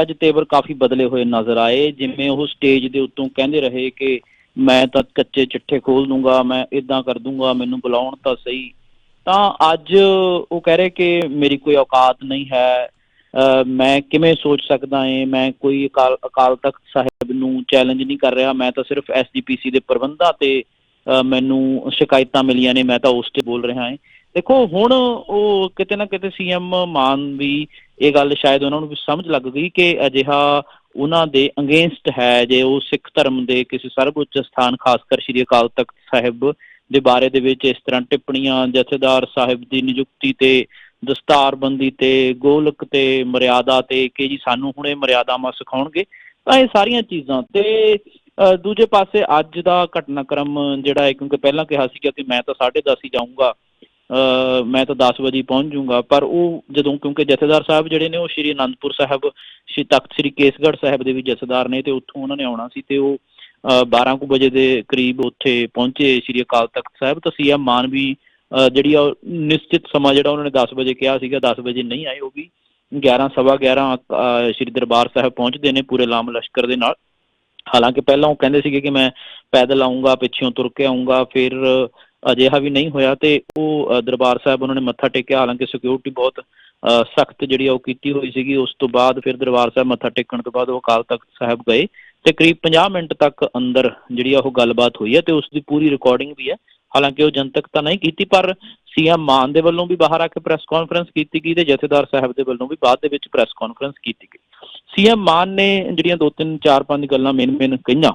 ਅੱਜ ਤੇਵਰ ਕਾਫੀ ਬਦਲੇ ਹੋਏ ਨਜ਼ਰ ਆਏ। ਜਿਵੇਂ ਉਹ ਸਟੇਜ ਦੇ ਉੱਤੋਂ ਕਹਿੰਦੇ ਰਹੇ ਕਿ ਮੈਂ ਤਾਂ ਕੱਚੇ ਚਿੱਠੇ ਖੋਲ ਦੂੰਗਾ ਮੈਂ ਇਦਾਂ ਕਰ ਦੂੰਗਾ ਮੈਨੂੰ ਬੁਲਾਉਣ ਤਾਂ ਸਹੀ। ਤਾਂ ਅੱਜ ਉਹ ਕਹਿ ਰਹੇ ਕਿ ਮੇਰੀ ਕੋਈ ਔਕਾਤ ਨਹੀਂ ਹੈ। ਅ, ਮੈਂ ਕਿਵੇਂ ਸੋਚ ਸਕਦਾ ਏ? ਮੈਂ ਕੋਈ ਅਕਾਲ ਅਕਾਲ ਤਖਤ ਸਾਹਿਬ ਨੂੰ ਚੈਲੰਜ ਨਹੀਂ ਕਰ ਰਿਹਾ। ਮੈਂ ਤਾਂ ਸਿਰਫ ਐਸਜੀਪੀਸੀ ਦੇ ਪ੍ਰਬੰਧਾਂ ਤੇ ਮੈਨੂੰ ਸ਼ਿਕਾਇਤਾਂ ਮਿਲੀਆਂ ਨੇ। ਮੈਂ ਤਾਂ ਉਸ ਤੇ ਬੋਲ ਰਿਹਾ ਹਾਂ ਦੇਖੋ ਹੁਣ ਉਹ ਕਿਤੇ ਨਾ ਕਿਤੇ ਸੀਐਮ ਮਾਨ ਵੀ ਇਹ ਗੱਲ ਸ਼ਾਇਦ ਉਹਨਾਂ ਨੂੰ ਵੀ ਸਮਝ ਲੱਗ ਗਈ ਕਿ ਅਜਿਹਾ ਉਹਨਾਂ ਦੇ ਅਗੇਂਸਟ ਹੈ ਜੇ ਉਹ ਸਿੱਖ ਧਰਮ ਦੇ ਕਿਸੇ ਸਰਵਉੱਚ ਸਥਾਨ ਖਾਸ ਕਰ ਸ੍ਰੀ ਅਕਾਲ ਤਖਤ ਸਾਹਿਬ ਦੇ ਬਾਰੇ ਦੇ ਵਿੱਚ ਇਸ ਤਰ੍ਹਾਂ ਟਿੱਪਣੀਆਂ ਜਥੇਦਾਰ ਸਾਹਿਬ ਦੀ ਨਿਯੁਕਤੀ ਤੇ ਦਸਤਾਰਬੰਦੀ ਤੇ ਗੋਲਕ ਤੇ ਮਰਿਆਦਾ ਤੇ ਕਿ ਜੀ ਸਾਨੂੰ ਹੁਣੇ ਮਰਿਆਦਾਵਾਂ ਸਿਖਾਉਣਗੇ ਤਾਂ ਇਹ ਸਾਰੀਆਂ ਚੀਜ਼ਾਂ ਤੇ ਅ, ਦੂਜੇ ਪਾਸੇ ਅੱਜ ਦਾ ਘਟਨਾਕ੍ਰਮ ਜਿਹੜਾ ਹੈ ਕਿਉਂਕਿ ਪਹਿਲਾਂ ਕਿਹਾ ਸੀਗਾ ਕਿ ਮੈਂ ਤਾਂ 10:30 ਹੀ ਜਾਊਂਗਾ ਮੈਂ ਤਾਂ 10 ਵਜੇ ਪਹੁੰਚ ਜਾਊਂਗਾ। ਪਰ ਉਹ ਜਦੋਂ ਕਿਉਂਕਿ ਜਥੇਦਾਰ ਸਾਹਿਬ ਜਿਹੜੇ ਨੇ ਉਹ ਸ਼੍ਰੀ ਅਨੰਦਪੁਰ ਸਾਹਿਬ ਸ਼੍ਰੀ ਤਖਤ ਸ਼੍ਰੀ ਕੇਸਗੜ੍ਹ ਸਾਹਿਬ ਦੇ ਵੀ ਜਥੇਦਾਰ ਨੇ ਤੇ ਉੱਥੋਂ ਉਹਨਾਂ ਨੇ ਆਉਣਾ ਸੀ ਤੇ ਉਹ ਅ, 12 ਕੁ ਵਜੇ ਦੇ ਕਰੀਬ ਉੱਥੇ ਪਹੁੰਚੇ ਸ਼੍ਰੀ ਅਕਾਲ ਤਖਤ ਸਾਹਿਬ। ਤਾਂ ਸੀਐਮ ਮਾਨ ਵੀ ਜਿਹੜੀ ਆ ਉਹ ਨਿਸ਼ਚਿਤ ਸਮਾਂ ਜਿਹੜਾ ਉਹਨਾਂ ਨੇ 10 ਵਜੇ ਕਿਹਾ ਸੀਗਾ 10 ਵਜੇ ਨਹੀਂ ਆਏ ਉਹ ਵੀ 11 ਸਵਾ 11 ਅ, ਸ਼੍ਰੀ ਦਰਬਾਰ ਸਾਹਿਬ ਪਹੁੰਚਦੇ ਨੇ ਪੂਰੇ ਲਾਮ ਲਸ਼ਕਰ ਦੇ ਨਾਲ। ਹਾਲਾਂਕਿ ਪਹਿਲਾਂ ਉਹ ਕਹਿੰਦੇ ਸੀਗੇ ਕਿ ਮੈਂ ਪੈਦਲ ਆਉਂਗਾ ਪਿੱਛੋਂ ਤੁਰ ਕੇ ਆਉਂਗਾ ਫਿਰ ਅਜਿਹਾ ਵੀ ਨਹੀਂ ਹੋਇਆ ਤੇ ਉਹ ਦਰਬਾਰ ਸਾਹਿਬ ਉਹਨਾਂ ਨੇ ਮੱਥਾ ਟੇਕਿਆ। ਹਾਲਾਂਕਿ ਸਿਕਿਉਰਿਟੀ ਬਹੁਤ ਸਖਤ ਜਿਹੜੀ ਆ ਉਹ ਕੀਤੀ ਹੋਈ ਸੀਗੀ। ਉਸ ਤੋਂ ਬਾਅਦ ਫਿਰ ਦਰਬਾਰ ਸਾਹਿਬ ਮੱਥਾ ਟੇਕਣ ਤੋਂ ਬਾਅਦ ਉਹ ਅਕਾਲ ਤਖਤ ਸਾਹਿਬ ਗਏ ਤੇ ਕਰੀਬ 50 ਮਿੰਟ ਤੱਕ ਅੰਦਰ ਜਿਹੜੀ ਆ ਉਹ ਗੱਲਬਾਤ ਹੋਈ ਹੈ ਤੇ ਉਸ ਦੀ ਪੂਰੀ ਰਿਕਾਰਡਿੰਗ ਵੀ ਹੈ। ਹਾਲਾਂਕਿ ਉਹ ਜਨਤਕ ਤਾਂ ਨਹੀਂ ਕੀਤੀ, ਪਰ ਸੀਐਮ ਮਾਨ ਦੇ ਵੱਲੋਂ ਵੀ ਬਾਹਰ ਆ ਕੇ ਪ੍ਰੈਸ ਕਾਨਫਰੰਸ ਕੀਤੀ ਗਈ ਤੇ ਜਥੇਦਾਰ ਸਾਹਿਬ ਦੇ ਵੱਲੋਂ ਵੀ ਬਾਅਦ ਦੇ ਵਿੱਚ ਪ੍ਰੈਸ ਕਾਨਫਰੰਸ ਕੀਤੀ ਗਈ। ਸੀਐਮ ਮਾਨ ਨੇ ਜਿਹੜੀਆਂ ਦੋ ਤਿੰਨ, ਚਾਰ, ਪੰਜ ਗੱਲਾਂ ਮੇਨ ਮੇਨ ਕਹੀਆਂ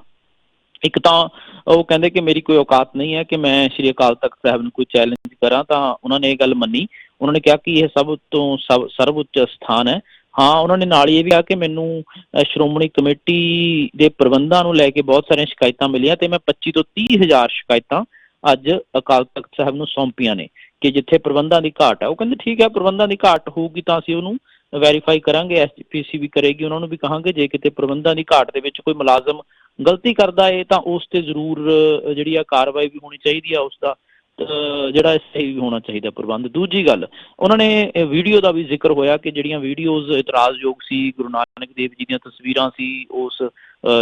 ਇੱਕ ਤਾਂ ਉਹ ਕਹਿੰਦੇ ਕਿ ਮੇਰੀ ਕੋਈ ਔਕਾਤ ਨਹੀਂ ਹੈ ਕਿ ਮੈਂ ਸ਼੍ਰੀ ਅਕਾਲ ਤਖਤ ਸਾਹਿਬ ਨੂੰ ਕੋਈ ਚੈਲੰਜ ਕਰਾਂ, ਤਾਂ ਉਹਨਾਂ ਨੇ ਇਹ ਗੱਲ ਮੰਨੀ। ਉਹਨਾਂ ਨੇ ਕਿਹਾ ਕਿ ਇਹ ਸਭ ਤੋਂ ਸਰਵਉੱਚ ਸਥਾਨ ਹੈ। ਹਾਂ, ਉਹਨਾਂ ਨੇ ਨਾਲ ਇਹ ਵੀ ਕਿਹਾ ਕਿ ਮੈਨੂੰ ਸ਼੍ਰੋਮਣੀ ਕਮੇਟੀ ਦੇ ਪ੍ਰਬੰਧਾਂ ਨੂੰ ਲੈ ਕੇ ਬਹੁਤ ਸਾਰੀਆਂ ਸ਼ਿਕਾਇਤਾਂ ਮਿਲੀਆਂ ਤੇ ਮੈਂ 25 ਤੋਂ 30 ਹਜ਼ਾਰ ਸ਼ਿਕਾਇਤਾਂ ਅੱਜ ਅਕਾਲ ਤਖਤ ਸਾਹਿਬ ਨੂੰ ਸੌਂਪੀਆਂ ਨੇ ਕਿ ਜਿੱਥੇ ਪ੍ਰਬੰਧਾਂ ਦੀ ਘਾਟ ਹੈ। ਉਹ ਕਹਿੰਦੇ ਠੀਕ ਹੈ, ਪ੍ਰਬੰਧਾਂ ਦੀ ਘਾਟ ਹੋਊਗੀ ਤਾਂ ਅਸੀਂ ਉਹਨੂੰ ਵੈਰੀਫਾਈ ਕਰਾਂਗੇ ਐਸਪੀਸੀ ਵੀ ਕਰੇਗੀ, ਉਹਨਾਂ ਨੂੰ ਵੀ ਕਹਾਂਗੇ। ਜੇ ਕਿਤੇ ਪ੍ਰਬੰਧਾਂ ਦੀ ਘਾਟ ਦੇ ਵਿੱਚ ਕੋਈ ਮੁਲਾਜ਼ਮ ਗਲਤੀ ਕਰਦਾ ਏ ਤਾਂ ਉਸ ਤੇ ਜ਼ਰੂਰ ਜਿਹੜੀ ਆ ਕਾਰਵਾਈ ਵੀ ਹੋਣੀ ਚਾਹੀਦੀ ਆ ਉਸ ਦਾ ਜਿਹੜਾ ਸਹੀ ਹੋਣਾ ਚਾਹੀਦਾ ਪ੍ਰਬੰਧ। ਦੂਜੀ ਗੱਲ, ਉਹਨਾਂ ਨੇ ਵੀਡੀਓ ਦਾ ਵੀ ਜ਼ਿਕਰ ਹੋਇਆ ਕਿ ਜਿਹੜੀਆਂ ਵੀਡੀਓਜ਼ ਇਤਰਾਜ਼ਯੋਗ ਸੀ, ਗੁਰੂ ਨਾਨਕ ਦੇਵ ਜੀ ਦੀਆਂ ਤਸਵੀਰਾਂ ਸੀ, ਉਸ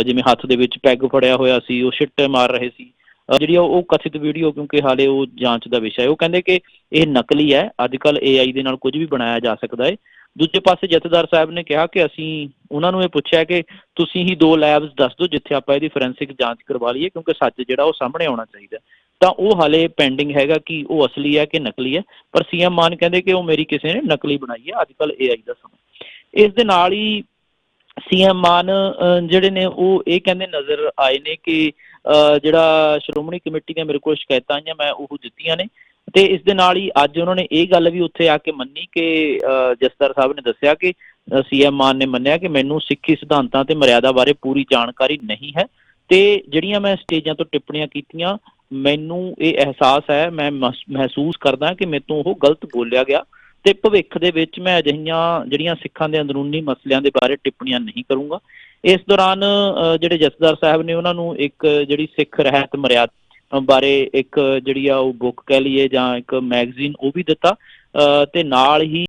ਜਿਵੇਂ ਹੱਥ ਦੇ ਵਿੱਚ ਪੈਗ ਫੜਿਆ ਹੋਇਆ ਸੀ, ਉਹ ਛਿੱਟੇ ਮਾਰ ਰਹੇ ਸੀ। ਜਿਹੜੀ ਆ ਉਹ ਕਥਿਤ ਵੀਡੀਓ ਕਿਉਂਕਿ ਹਾਲੇ ਉਹ ਜਾਂਚ ਦਾ ਵਿਸ਼ਾ ਹੈ। ਉਹ ਕਹਿੰਦੇ ਕਿ ਇਹ ਨਕਲੀ ਹੈ, ਅੱਜ ਕੱਲ AI ਦੇ ਨਾਲ ਕੁਝ ਵੀ ਬਣਾਇਆ ਜਾ ਸਕਦਾ ਹੈ ਦੂਜੇ ਪਾਸੇ ਜਥੇਦਾਰ ਸਾਹਿਬ ਨੇ ਕਿਹਾ ਕਿ ਅਸੀਂ ਉਹਨਾਂ ਨੂੰ ਇਹ ਪੁੱਛਿਆ ਕਿ ਤੁਸੀਂ ਹੀ ਦੋ ਲੈਬਸ ਦੱਸ ਦਿਓ ਜਿੱਥੇ ਆਪਾਂ ਇਹਦੀ ਫੋਰੈਂਸਿਕ ਜਾਂਚ ਕਰਵਾ ਲਈਏ ਕਿਉਂਕਿ ਸੱਚ ਜਿਹੜਾ ਉਹ ਸਾਹਮਣੇ ਆਉਣਾ ਚਾਹੀਦਾ। ਤਾਂ ਉਹ ਹਾਲੇ ਪੈਂਡਿੰਗ ਹੈਗਾ ਕਿ ਉਹ ਅਸਲੀ ਹੈ ਕਿ ਨਕਲੀ ਹੈ ਪਰ ਸੀਐਮ ਮਾਨ ਕਹਿੰਦੇ ਕਿ ਉਹ ਮੇਰੀ ਕਿਸੇ ਨੇ ਨਕਲੀ ਬਣਾਈ ਹੈ ਅੱਜ ਕੱਲ AI ਦਾ ਸਮਾਂ। ਇਸ ਦੇ ਨਾਲ ਹੀ ਸੀਐਮ ਮਾਨ ਜਿਹੜੇ ਨੇ ਉਹ ਇਹ ਕਹਿੰਦੇ ਨਜ਼ਰ ਆਏ ਨੇ ਕਿ ਅ, ਜਿਹੜਾ ਸ਼੍ਰੋਮਣੀ ਕਮੇਟੀ ਦੀਆਂ ਮੇਰੇ ਕੋਲ ਸ਼ਿਕਾਇਤਾਂ ਆਈਆਂ ਮੈਂ ਉਹ ਦਿੱਤੀਆਂ ਨੇ। ਤੇ ਇਸ ਦੇ ਨਾਲ ਹੀ ਅੱਜ ਉਹਨਾਂ ਨੇ ਇਹ ਗੱਲ ਵੀ ਉੱਥੇ ਆ ਕੇ ਮੰਨੀ ਕਿ ਅ, ਜਸਦਰ ਸਾਹਿਬ ਨੇ ਦੱਸਿਆ ਕਿ ਸੀਐਮ ਮਾਨ ਨੇ ਮੰਨਿਆ ਕਿ ਮੈਨੂੰ ਸਿੱਖੀ ਸਿਧਾਂਤਾਂ ਤੇ ਮਰਿਆਦਾ ਬਾਰੇ ਪੂਰੀ ਜਾਣਕਾਰੀ ਨਹੀਂ ਹੈ ਤੇ ਜਿਹੜੀਆਂ ਮੈਂ ਸਟੇਜਾਂ ਤੋਂ ਟਿੱਪਣੀਆਂ ਕੀਤੀਆਂ ਮੈਨੂੰ ਇਹ ਅਹਿਸਾਸ ਹੈ ਮੈਂ ਮਸ- ਮਹਿਸੂਸ ਕਰਦਾ ਕਿ ਮੇਰੇ ਤੋਂ ਉਹ ਗਲਤ ਬੋਲਿਆ ਗਿਆ ਤੇ ਭਵਿੱਖ ਦੇ ਵਿੱਚ ਮੈਂ ਅਜਿਹੀਆਂ ਜਿਹੜੀਆਂ ਸਿੱਖਾਂ ਦੇ ਅੰਦਰੂਨੀ ਮਸਲਿਆਂ ਦੇ ਬਾਰੇ ਟਿੱਪਣੀਆਂ ਨਹੀਂ ਕਰੂੰਗਾ। ਇਸ ਦੌਰਾਨ ਜਿਹੜੇ ਜਸਦਾਰ ਸਾਹਿਬ ਨੇ ਉਹਨਾਂ ਨੂੰ ਇੱਕ ਜਿਹੜੀ ਸਿੱਖ ਰਹਿਤ ਮਰਿਆਦਾ ਬਾਰੇ ਇੱਕ ਜਿਹੜੀ ਆ ਉਹ ਬੁੱਕ ਕਹਿ ਲਈਏ ਜਾਂ ਇੱਕ ਮੈਗਜ਼ੀਨ ਉਹ ਵੀ ਦਿੱਤਾ। ਅ, ਤੇ ਨਾਲ ਹੀ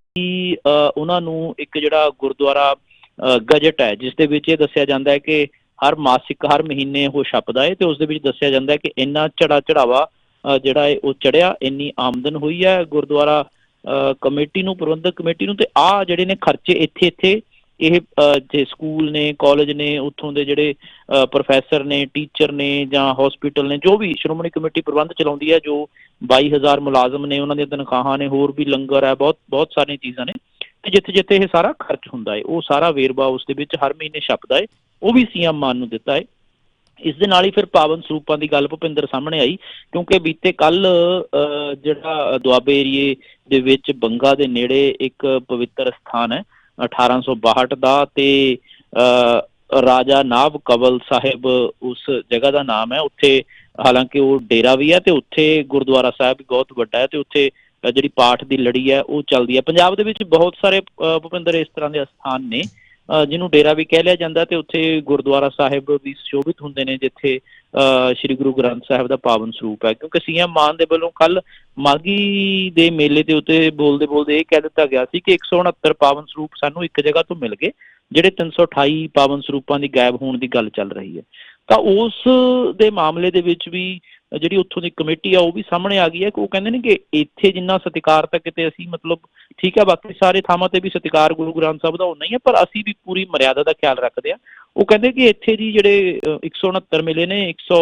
ਉਹਨਾਂ ਨੂੰ ਇੱਕ ਜਿਹੜਾ ਗੁਰਦੁਆਰਾ ਗਜਟ ਹੈ ਜਿਸ ਦੇ ਵਿੱਚ ਇਹ ਦੱਸਿਆ ਜਾਂਦਾ ਹੈ ਕਿ ਹਰ ਮਾਸਿਕ ਹਰ ਮਹੀਨੇ ਉਹ ਛਪਦਾ ਹੈ ਤੇ ਉਸ ਦੇ ਵਿੱਚ ਦੱਸਿਆ ਜਾਂਦਾ ਹੈ ਕਿ ਇੰਨਾ ਚੜਾ ਚੜਾਵਾ ਜਿਹੜਾ ਹੈ ਉਹ ਚੜਿਆ ਇੰਨੀ ਆਮਦਨ ਹੋਈ ਹੈ ਗੁਰਦੁਆਰਾ ਕਮੇਟੀ ਨੂੰ ਪ੍ਰਬੰਧਕ ਕਮੇਟੀ ਨੂੰ ਤੇ ਆ ਜਿਹੜੇ ਨੇ ਖਰਚੇ ਇੱਥੇ ਇੱਥੇ ਇਹ ਜੇ ਸਕੂਲ ਨੇ ਕਾਲਜ ਨੇ ਉੱਥੋਂ ਦੇ ਜਿਹੜੇ ਅ, ਪ੍ਰੋਫੈਸਰ ਨੇ ਟੀਚਰ ਨੇ ਜਾਂ ਹਸਪੀਟਲ ਨੇ ਜੋ ਵੀ ਸ਼੍ਰੋਮਣੀ ਕਮੇਟੀ ਪ੍ਰਬੰਧ ਚਲਾਉਂਦੀ ਹੈ ਜੋ 22000 ਮੁਲਾਜ਼ਮ ਨੇ ਉਹਨਾਂ ਦੀਆਂ ਤਨਖਾਹਾਂ ਨੇ ਹੋਰ ਵੀ ਲੰਗਰ ਹੈ ਬਹੁਤ ਬਹੁਤ ਸਾਰੀਆਂ ਚੀਜ਼ਾਂ ਨੇ ਤੇ ਜਿੱਥੇ ਜਿੱਥੇ ਇਹ ਸਾਰਾ ਖਰਚ ਹੁੰਦਾ ਹੈ ਉਹ ਸਾਰਾ ਵੇਰਵਾ ਉਸ ਦੇ ਵਿੱਚ ਹਰ ਮਹੀਨੇ ਛਪਦਾ ਹੈ ਉਹ ਵੀ ਸੀਐਮ ਮਾਨ ਨੂੰ ਦਿੱਤਾ ਹੈ। ਇਸ ਦੇ ਨਾਲ ਹੀ ਫਿਰ ਪਾਵਨ ਸਰੂਪਾਂ ਦੀ ਗੱਲ ਭੁਪਿੰਦਰ ਸਾਹਮਣੇ ਆਈ ਕਿਉਂਕਿ ਬੀਤੇ ਕੱਲ ਜਿਹੜਾ ਦੁਆਬੇ ਏਰੀਏ ਦੇ ਵਿੱਚ ਬੰਗਾ ਦੇ ਨੇੜੇ ਇੱਕ ਪਵਿੱਤਰ ਸਥਾਨ ਹੈ 1862 ਦਾ ਤੇ ਅ, ਰਾਜਾ ਨਾਭ ਕਵਲ ਸਾਹਿਬ ਉਸ ਜਗ੍ਹਾ ਦਾ ਨਾਮ ਹੈ। ਉੱਥੇ ਹਾਲਾਂਕਿ ਉਹ ਡੇਰਾ ਵੀ ਹੈ ਤੇ ਉੱਥੇ ਗੁਰਦੁਆਰਾ ਸਾਹਿਬ ਵੀ ਬਹੁਤ ਵੱਡਾ ਹੈ ਤੇ ਉੱਥੇ ਜਿਹੜੀ ਪਾਠ ਦੀ ਲੜੀ ਹੈ ਉਹ ਚੱਲਦੀ ਹੈ। ਪੰਜਾਬ ਦੇ ਵਿੱਚ ਬਹੁਤ ਸਾਰੇ ਅ, ਭੁਪਿੰਦਰ ਇਸ ਤਰ੍ਹਾਂ ਦੇ ਸਥਾਨ ਨੇ। ਜਿਹਨੂੰ ਡੇਰਾ ਵੀ ਕਹਿ ਲਿਆ ਜਾਂਦਾ ਤੇ ਉੱਥੇ ਗੁਰਦੁਆਰਾ ਸਾਹਿਬ ਵੀ ਸ਼ੋਭਿਤ ਹੁੰਦੇ ਨੇ, ਜਿੱਥੇ ਸ੍ਰੀ ਗੁਰੂ ਗ੍ਰੰਥ ਸਾਹਿਬ ਦਾ ਪਾਵਨ ਸਰੂਪ ਹੈ। ਕਿਉਂਕਿ ਸੀਐਮ ਮਾਨ ਦੇ ਵੱਲੋਂ ਕੱਲ ਮਾਗੀ ਦੇ ਮੇਲੇ ਦੇ ਉੱਤੇ ਬੋਲਦੇ ਬੋਲਦੇ ਇਹ ਕਹਿ ਦਿੱਤਾ ਗਿਆ ਸੀ ਕਿ 169 ਪਾਵਨ ਸਰੂਪ ਸਾਨੂੰ ਇੱਕ ਜਗ੍ਹਾ ਤੋਂ ਮਿਲ ਗਏ, ਜਿਹੜੇ 328 ਪਾਵਨ ਸਰੂਪਾਂ ਦੀ ਗਾਇਬ ਹੋਣ ਦੀ ਗੱਲ ਚੱਲ ਰਹੀ ਹੈ। ਤਾਂ ਉਸ ਦੇ ਮਾਮਲੇ ਦੇ ਵਿੱਚ ਵੀ ਜਿਹੜੀ ਉੱਥੋਂ ਦੀ ਕਮੇਟੀ ਆ ਉਹ ਵੀ ਸਾਹਮਣੇ ਆ ਗਈ ਹੈ ਕਿ ਉਹ ਕਹਿੰਦੇ ਨੇ ਕਿ ਇੱਥੇ ਜਿੰਨਾ ਸਤਿਕਾਰ ਤਾਂ ਕਿਤੇ ਅਸੀਂ ਮਤਲਬ ਠੀਕ ਹੈ ਬਾਕੀ ਸਾਰੇ ਥਾਵਾਂ ਤੇ ਵੀ ਸਤਿਕਾਰ ਗੁਰੂ ਗ੍ਰੰਥ ਸਾਹਿਬ ਦਾ ਉਹ ਨਹੀਂ ਹੈ ਪਰ ਅਸੀਂ ਵੀ ਪੂਰੀ ਮਰਿਆਦਾ ਦਾ ਖਿਆਲ ਰੱਖਦੇ ਆ ਉਹ ਕਹਿੰਦੇ ਕਿ ਇੱਥੇ ਜੀ ਜਿਹੜੇ 169 ਮਿਲੇ ਨੇ 100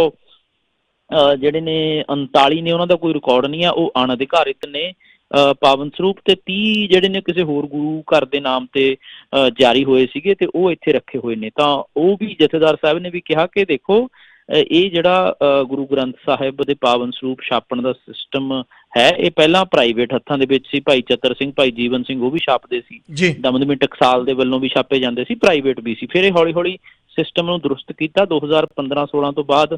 ਜਿਹੜੇ ਨੇ 39 ਨੇ ਉਹਨਾਂ ਦਾ ਕੋਈ ਰਿਕਾਰਡ ਨਹੀਂ ਆ ਉਹ ਅਣਅਧਿਕਾਰਿਤ ਨੇ। ਅ, ਪਾਵਨ ਸਰੂਪ ਤੇ 30 ਜਿਹੜੇ ਨੇ ਕਿਸੇ ਹੋਰ ਗੁਰੂ ਘਰ ਦੇ ਨਾਮ ਤੇ ਅ, ਜਾਰੀ ਹੋਏ ਸੀਗੇ ਤੇ ਉਹ ਇੱਥੇ ਰੱਖੇ ਹੋਏ ਨੇ। ਤਾਂ ਉਹ ਵੀ ਜਥੇਦਾਰ ਸਾਹਿਬ ਨੇ ਵੀ ਕਿਹਾ ਕਿ ਦੇਖੋ ਇਹ ਜਿਹੜਾ ਅ, ਗੁਰੂ ਗ੍ਰੰਥ ਸਾਹਿਬ ਦੇ ਪਾਵਨ ਸਰੂਪ ਛਾਪਣ ਦਾ ਸਿਸਟਮ ਹੈ ਇਹ ਪਹਿਲਾਂ ਪ੍ਰਾਈਵੇਟ ਹੱਥਾਂ ਦੇ ਵਿੱਚ ਸੀ ਭਾਈ ਚਤਰ ਸਿੰਘ ਭਾਈ ਜੀਵਨ ਸਿੰਘ ਉਹ ਵੀ ਛਾਪਦੇ ਸੀ। ਦਮਦਮੀ ਟਕਸਾਲ ਦੇ ਵੱਲੋਂ ਵੀ ਛਾਪੇ ਜਾਂਦੇ ਸੀ ਪ੍ਰਾਈਵੇਟ ਵੀ ਸੀ। ਫਿਰ ਇਹ ਹੌਲੀ-ਹੌਲੀ ਸਿਸਟਮ ਨੂੰ ਦਰੁਸਤ ਕੀਤਾ। 2015-16 ਤੋਂ ਬਾਅਦ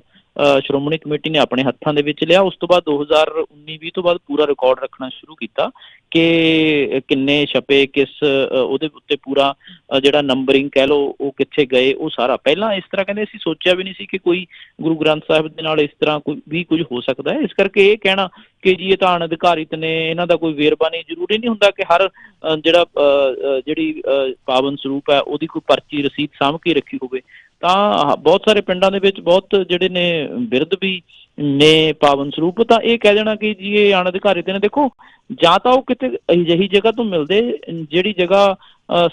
ਸ਼੍ਰੋਮਣੀ ਕਮੇਟੀ ਨੇ ਆਪਣੇ ਹੱਥਾਂ ਦੇ ਵਿੱਚ ਲਿਆ। ਉਸ ਤੋਂ ਬਾਅਦ 2019-20 ਤੋਂ ਬਾਅਦ ਪੂਰਾ ਰਿਕਾਰਡ ਰੱਖਣਾ ਸ਼ੁਰੂ ਕੀਤਾ ਕਿ ਕਿੰਨੇ ਛਪੇ ਕਿਸ ਉਹਦੇ ਉੱਤੇ ਪੂਰਾ ਜਿਹੜਾ ਨੰਬਰਿੰਗ ਕਹਿ ਲਓ ਉਹ ਕਿੱਥੇ ਗਏ ਉਹ ਸਾਰਾ। ਪਹਿਲਾਂ ਇਸ ਤਰ੍ਹਾਂ ਕਹਿੰਦੇ ਅਸੀਂ ਸੋਚਿਆ ਵੀ ਨਹੀਂ ਸੀ ਕਿ ਕੋਈ ਗੁਰੂ ਗ੍ਰੰਥ ਸਾਹਿਬ ਦੇ ਨਾਲ ਇਸ ਤਰ੍ਹਾਂ ਕੋਈ ਵੀ ਕੁਝ ਹੋ ਸਕਦਾ ਹੈ। ਇਸ ਕਰਕੇ ਇਹ ਕਹਿਣਾ ਕਿ ਜੀ ਇਹ ਤਾਂ ਅਣਅਧਿਕਾਰਿਤ ਨੇ ਇਹਨਾਂ ਦਾ ਕੋਈ ਵੇਰਵਾ ਨਹੀਂ ਜ਼ਰੂਰੀ ਨਹੀਂ ਹੁੰਦਾ ਕਿ ਹਰ ਜਿਹੜਾ ਜਿਹੜੀ ਪਾਵਨ ਸਰੂਪ ਹੈ ਉਹਦੀ ਕੋਈ ਪਰਚੀ ਰਸੀਦ ਸਾਂਭ ਕੇ ਰੱਖੀ ਹੋਵੇ। ਤਾਂ ਬਹੁਤ ਸਾਰੇ ਪਿੰਡਾਂ ਦੇ ਵਿੱਚ ਬਹੁਤ ਜਿਹੜੇ ਨੇ ਬਿਰਧ ਵੀ ਨੇ ਪਾਵਨ ਸਰੂਪ ਤਾਂ ਇਹ ਕਹਿ ਦੇਣਾ ਕਿ ਜੀ ਇਹ ਅਣਅਧਿਕਾਰਿਤ ਨੇ। ਦੇਖੋ ਜਾਂ ਤਾਂ ਉਹ ਕਿਤੇ ਅਜਿਹੀ ਜਗ੍ਹਾ ਤੋਂ ਮਿਲਦੇ ਜਿਹੜੀ ਜਗ੍ਹਾ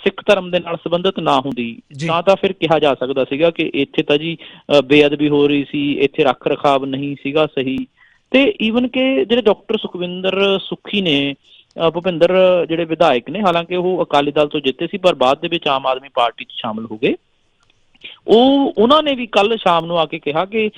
ਸਿੱਖ ਧਰਮ ਦੇ ਨਾਲ ਸੰਬੰਧਿਤ ਨਾ ਹੁੰਦੀ। ਤਾਂ ਤਾਂ ਫਿਰ ਕਿਹਾ ਜਾ ਸਕਦਾ ਸੀਗਾ ਕਿ ਇੱਥੇ ਤਾਂ ਜੀ ਬੇਅਦਬੀ ਹੋ ਰਹੀ ਸੀ ਇੱਥੇ ਰੱਖ ਰਖਾਵ ਨਹੀਂ ਸੀਗਾ ਸਹੀ। ਤੇ ਈਵਨ ਕਿ ਜਿਹੜੇ ਡਾਕਟਰ ਸੁਖਵਿੰਦਰ ਸੁੱਖੀ ਨੇ ਭੁਪਿੰਦਰ ਜਿਹੜੇ ਵਿਧਾਇਕ ਨੇ ਹਾਲਾਂਕਿ ਉਹ ਅਕਾਲੀ ਦਲ ਤੋਂ ਜਿੱਤੇ ਸੀ ਪਰ ਬਾਅਦ ਦੇ ਵਿੱਚ ਆਮ ਆਦਮੀ ਪਾਰਟੀ 'ਚ ਸ਼ਾਮਲ ਹੋ ਗਏ। ਉਹ ਉਹਨਾਂ ਨੇ ਵੀ ਕੱਲ ਸ਼ਾਮ ਨੂੰ ਆ ਕੇ ਕਿਹਾ ਕਿ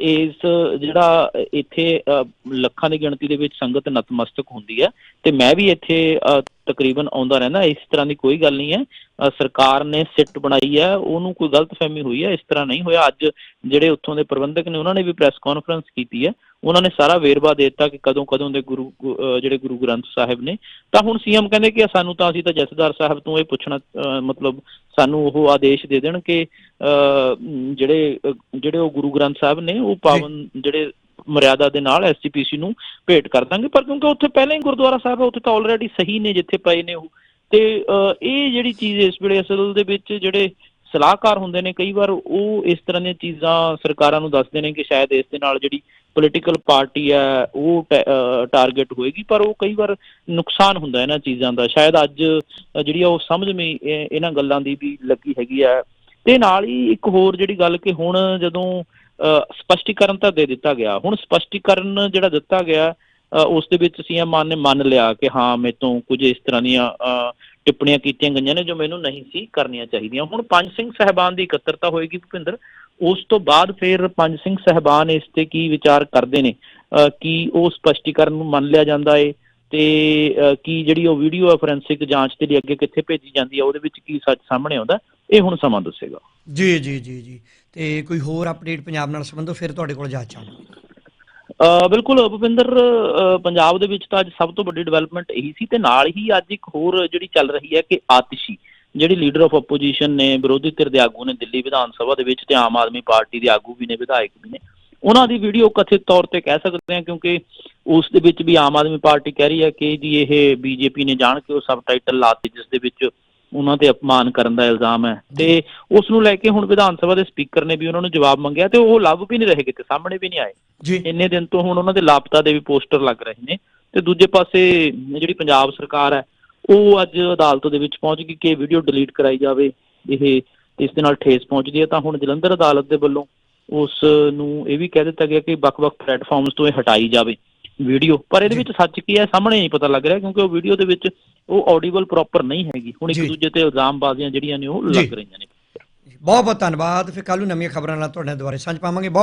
ਇਸ ਜਿਹੜਾ ਇੱਥੇ ਅ, ਲੱਖਾਂ ਦੀ ਗਿਣਤੀ ਦੇ ਵਿੱਚ ਸੰਗਤ ਨਤਮਸਤਕ ਹੁੰਦੀ ਹੈ ਤੇ ਮੈਂ ਵੀ ਇੱਥੇ ਅ, ਤਕਰੀਬਨ ਆਉਂਦਾ ਰਹਿੰਦਾ ਇਸ ਤਰ੍ਹਾਂ ਦੀ ਕੋਈ ਗੱਲ ਨਹੀਂ ਹੈ। ਸਰਕਾਰ ਨੇ ਸਿੱਟ ਬਣਾਈ ਹੈ ਉਹਨੂੰ ਕੋਈ ਗਲਤਫਹਿਮੀ ਹੋਈ ਹੈ ਇਸ ਤਰ੍ਹਾਂ ਨਹੀਂ ਹੋਇਆ। ਅੱਜ ਜਿਹੜੇ ਉੱਥੋਂ ਦੇ ਪ੍ਰਬੰਧਕ ਨੇ ਉਹਨਾਂ ਨੇ ਵੀ ਪ੍ਰੈਸ ਕਾਨਫਰੰਸ ਕੀਤੀ ਹੈ। ਉਹਨਾਂ ਨੇ ਸਾਰਾ ਵੇਰਵਾ ਦੇ ਦਿੱਤਾ ਕਿ ਕਦੋਂ ਕਦੋਂ ਦੇ ਗੁਰੂ ਜਿਹੜੇ ਗੁਰੂ ਗ੍ਰੰਥ ਸਾਹਿਬ ਨੇ। ਤਾਂ ਹੁਣ ਸੀਐਮ ਕਹਿੰਦੇ ਕਿ ਸਾਨੂੰ ਤਾਂ ਅਸੀਂ ਤਾਂ ਜਥੇਦਾਰ ਸਾਹਿਬ ਤੋਂ ਇਹ ਪੁੱਛਣਾ ਮਤਲਬ ਸਾਨੂੰ ਉਹ ਆਦੇਸ਼ ਦੇ ਦੇਣ ਕਿ ਜਿਹੜੇ ਜਿਹੜੇ ਉਹ ਗੁਰੂ ਗ੍ਰੰਥ ਸਾਹਿਬ ਨੇ ਉਹ ਪਾਵਨ ਜਿਹੜੇ ਮਰਿਆਦਾ ਦੇ ਨਾਲ ਐਸਜੀਪੀਸੀ ਨੂੰ ਭੇਟ ਕਰ ਦਾਂਗੇ। ਪਰ ਕਿਉਂਕਿ ਉੱਥੇ ਪਹਿਲਾਂ ਹੀ ਗੁਰਦੁਆਰਾ ਸਾਹਿਬ ਹੈ ਉੱਥੇ ਤਾਂ ਆਲਰੇਡੀ ਸਹੀ ਨੇ ਜਿੱਥੇ ਪਏ ਨੇ ਉਹ। ਤੇ ਇਹ ਜਿਹੜੀ ਚੀਜ਼ ਇਸ ਵੇਲੇ ਅਸਲ ਦੇ ਵਿੱਚ ਜਿਹੜੇ ਸਲਾਹਕਾਰ ਹੁੰਦੇ ਨੇ ਕਈ ਵਾਰ ਉਹ ਇਸ ਤਰ੍ਹਾਂ ਦੀਆਂ ਚੀਜ਼ਾਂ ਸਰਕਾਰਾਂ ਨੂੰ ਦੱਸਦੇ ਨੇ ਕਿ ਸ਼ਾਇਦ ਇਸ ਦੇ ਨਾਲ ਜਿਹੜੀ ਪੋਲੀਟੀਕਲ ਪਾਰਟੀ ਹੈ ਉਹ ਟਾਰਗੇਟ ਹੋਏਗੀ ਪਰ ਉਹ ਕਈ ਵਾਰ ਨੁਕਸਾਨ ਹੁੰਦਾ ਇਹਨਾਂ ਚੀਜ਼ਾਂ ਦਾ। ਸ਼ਾਇਦ ਅੱਜ ਜਿਹੜੀ ਆ ਉਹ ਸਮਝ ਮੇ ਇਹਨਾਂ ਗੱਲਾਂ ਦੀ ਵੀ ਲੱਗੀ ਹੈਗੀ ਆ ਤੇ ਨਾਲ ਹੀ ਇੱਕ ਹੋਰ ਜਿਹੜੀ ਗੱਲ ਕਿ ਹੁਣ ਜਦੋਂ ਅ, ਸਪਸ਼ਟੀਕਰਨ ਤਾਂ ਦੇ ਦਿੱਤਾ ਗਿਆ ਹੁਣ ਸਪਸ਼ਟੀਕਰਨ ਜਿਹੜਾ ਦਿੱਤਾ ਗਿਆ ਅ, ਉਸ ਦੇ ਵਿੱਚ ਸੀਐਮ ਮਾਨ ਨੇ ਮੰਨ ਲਿਆ ਕਿ ਹਾਂ ਮੇਰੇ ਤੋਂ ਕੁਝ ਇਸ ਤਰ੍ਹਾਂ ਦੀਆਂ ਅ, ਟਿੱਪਣੀਆਂ ਕੀਤੀਆਂ ਗਈਆਂ ਨੇ ਜੋ ਮੈਨੂੰ ਨਹੀਂ ਸੀ ਕਰਨੀਆਂ ਚਾਹੀਦੀਆਂ। ਹੁਣ ਪੰਜ ਸਿੰਘ ਸਹਿਬਾਨ ਦੀ ਇਕੱਤਰਤਾ ਹੋਏਗੀ ਭੁਪਿੰਦਰ। ਉਸ ਤੋਂ ਬਾਅਦ ਫਿਰ ਪੰਜ ਸਿੰਘ ਸਹਿਬਾਨ ਇਸ ਤੇ ਕੀ ਵਿਚਾਰ ਕਰਦੇ ਨੇ? ਕੀ ਉਹ ਸਪਸ਼ਟੀਕਰਨ ਨੂੰ ਮੰਨ ਲਿਆ ਜਾਂਦਾ ਏ? ਤੇ ਕੀ ਜਿਹੜੀ ਉਹ ਵੀਡੀਓ ਹੈ ਫੋਰੈਂਸਿਕ ਜਾਂਚ ਦੇ ਲਈ ਅੱਗੇ ਕਿੱਥੇ ਭੇਜੀ ਜਾਂਦੀ ਹੈ ਉਹਦੇ ਵਿੱਚ ਕੀ ਸੱਚ ਸਾਹਮਣੇ ਆਉਂਦਾ? ਇਹ ਹੁਣ ਸਮਾਂ ਦੱਸੇਗਾ। ਜੀ ਜੀ ਜੀ ਜੀ। ਤੇ ਕੋਈ ਹੋਰ ਅਪਡੇਟ ਪੰਜਾਬ ਨਾਲ ਸੰਬੰਧੋ ਫਿਰ ਤੁਹਾਡੇ ਕੋਲ ਜਾ ਚਾਹਾਂਗੇ ਬਿਲਕੁਲ ਭੁਪਿੰਦਰ ਪੰਜਾਬ ਦੇ ਵਿੱਚ ਤਾਂ ਅੱਜ ਸਭ ਤੋਂ ਵੱਡੀ ਡਿਵੈਲਪਮੈਂਟ ਇਹੀ ਸੀ ਤੇ ਨਾਲ ਹੀ ਅੱਜ ਇੱਕ ਹੋਰ ਜਿਹੜੀ ਚੱਲ ਰਹੀ ਹੈ ਕਿ ਆਤਿਸ਼ੀ, ਜਿਹੜੀ ਲੀਡਰ ਆਫ ਆਪੋਜੀਸ਼ਨ ਨੇ, ਵਿਰੋਧੀ ਧਿਰ ਦੇ ਆਗੂ ਨੇ ਦਿੱਲੀ ਵਿਧਾਨ ਸਭਾ ਦੇ ਵਿੱਚ ਤੇ ਆਮ ਆਦਮੀ ਪਾਰਟੀ ਦੇ ਆਗੂ ਵੀ ਨੇ, ਵਿਧਾਇਕ ਵੀ ਨੇ, ਉਹਨਾਂ ਦੀ ਵੀਡੀਓ ਕਥਿਤ ਤੌਰ ਤੇ ਕਹਿ ਸਕਦੇ ਹਾਂ ਕਿਉਂਕਿ ਉਸ ਦੇ ਵਿੱਚ ਵੀ ਆਮ ਆਦਮੀ ਪਾਰਟੀ ਕਹਿ ਰਹੀ ਹੈ ਕਿ ਜੀ ਇਹ ਬੀਜੇਪੀ ਨੇ ਜਾਣ ਕੇ ਉਹ ਸਬਟਾਈਟਲ ਲਾਤੇ ਜਿਸ ਦੇ ਵਿੱਚ ਉਹਨਾਂ ਤੇ ਅਪਮਾਨ ਕਰਨ ਦਾ ਇਲਜ਼ਾਮ ਹੈ। ਤੇ ਉਸ ਨੂੰ ਲੈ ਕੇ ਹੁਣ ਵਿਧਾਨ ਸਭਾ ਦੇ ਸਪੀਕਰ ਨੇ ਵੀ ਉਹਨਾਂ ਨੂੰ ਜਵਾਬ ਮੰਗਿਆ ਤੇ ਉਹ ਲੱਭ ਵੀ ਨਹੀਂ ਰਹੇ ਕਿਤੇ ਸਾਹਮਣੇ ਵੀ ਨਹੀਂ ਆਏ। ਜੀ। ਇੰਨੇ ਦਿਨ ਤੋਂ ਹੁਣ ਉਹਨਾਂ ਦੇ ਲਾਪਤਾ ਦੇ ਵੀ ਪੋਸਟਰ ਲੱਗ ਰਹੇ ਨੇ ਤੇ ਦੂਜੇ ਪਾਸੇ ਜਿਹੜੀ ਪੰਜਾਬ ਸਰਕਾਰ ਹੈ ਉਹ ਅੱਜ ਅਦਾਲਤ ਦੇ ਵਿੱਚ ਪਹੁੰਚ ਗਈ ਕਿ ਵੀਡੀਓ ਡਿਲੀਟ ਕਰਾਈ ਜਾਵੇ ਇਹ ਇਸ ਦੇ ਨਾਲ ਠੇਸ ਪਹੁੰਚਦੀ ਹੈ। ਤਾਂ ਹੁਣ ਜਲੰਧਰ ਅਦਾਲਤ ਦੇ ਵੱਲੋਂ ਉਸ ਨੂੰ ਇਹ ਵੀ ਕਹਿ ਦਿੱਤਾ ਗਿਆ ਕਿ ਵੱਖ-ਵੱਖ ਪਲੇਟਫਾਰਮਸ ਤੋਂ ਇਹ ਹਟਾਈ ਜਾਵੇ। ਵੀਡੀਓ ਪਰ ਇਹਦੇ। ਵਿੱਚ ਸੱਚ ਕੀ ਹੈ ਸਾਹਮਣੇ ਨਹੀਂ ਪਤਾ ਲੱਗ ਰਿਹਾ ਕਿਉਂਕਿ ਉਹ ਵੀਡੀਓ ਦੇ ਵਿੱਚ ਉਹ ਆਡੀਬਲ ਪ੍ਰੋਪਰ ਨਹੀਂ ਹੈਗੀ ਹੁਣ ਇੱਕ। ਦੂਜੇ ਤੇ ਇਲਜ਼ਾਮਬਾਜ਼ੀਆਂ ਜਿਹੜੀਆਂ ਨੇ ਉਹ। ਲੱਗ ਰਹੀਆਂ ਨੇ ਬਹੁਤ ਬਹੁਤ ਧੰਨਵਾਦ ਫਿਰ ਕੱਲ ਨੂੰ ਨਵੀਆਂ ਖਬਰਾਂ ਨਾਲ ਤੁਹਾਡੇ ਦੁਬਾਰਾ ਸਾਂਝ ਪਾਵਾਂਗੇ ਬਹੁਤ